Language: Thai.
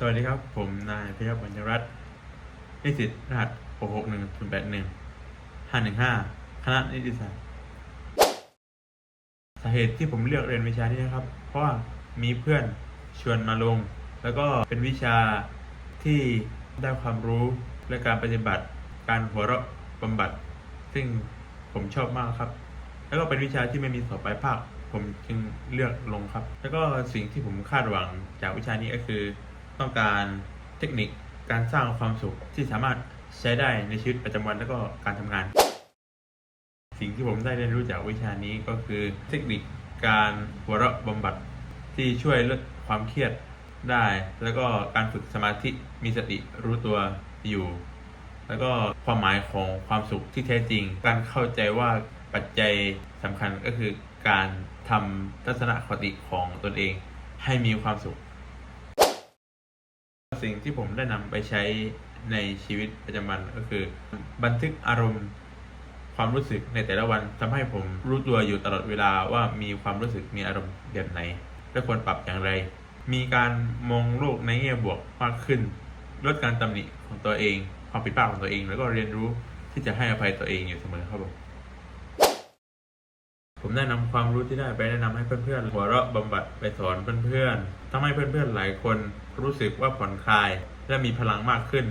สวัสดีครับ ผมนายพิยบัญญรัตน์นิสิตรหัส661 081 515 คณะนิติศาสตร์ สาเหตุที่ผมเลือกเรียนวิชานี้นะครับ เพราะว่ามีเพื่อนชวนมาลง แล้วก็เป็นวิชาที่ได้ความรู้และการปฏิบัติ การหัวเราะบำบัด ซึ่งผมชอบมากครับ แล้วก็เป็นวิชาที่ไม่มีสอบปลายภาค ผมจึงเลือกลงครับ แล้วก็สิ่งที่ผมคาดหวังจากวิชานี้ก็คือ ต้องการเทคนิคการสร้างความสุขที่สามารถใช้ได้ในชีวิตประจำวันแล้วก็การทำงาน สิ่งที่ผมได้เรียนรู้จากวิชานี้ก็คือเทคนิคการหัวเราะบำบัดที่ช่วยลดความเครียดได้ แล้วก็การฝึกสมาธิมีสติรู้ตัวอยู่ แล้วก็ความหมายของความสุขที่แท้จริง การเข้าใจว่าปัจจัยสำคัญก็คือการทำทัศนคติของตนเองให้มีความสุข สิ่งที่ผมได้นำไปใช้ในชีวิตประจำวันก็คือ บันทึกอารมณ์ความรู้สึกในแต่ละวันทำให้ผมรู้ตัวอยู่ตลอดเวลาว่ามีความรู้สึกมีอารมณ์แบบไหน และควรปรับอย่างไร มีการมองโลกในแง่บวกมากขึ้น ลดการตำหนิของตัวเอง ความผิดพลาดของตัวเอง แล้วก็เรียนรู้ที่จะให้อภัยตัวเองอยู่เสมอครับผม ผมได้นำความรู้ที่ได้ไปแนะนำให้เพื่อนๆหัวเราะบำบัดไปสอนเพื่อนๆทำให้เพื่อนๆหลายคนรู้สึกว่าผ่อนคลาย และมีพลังมากขึ้น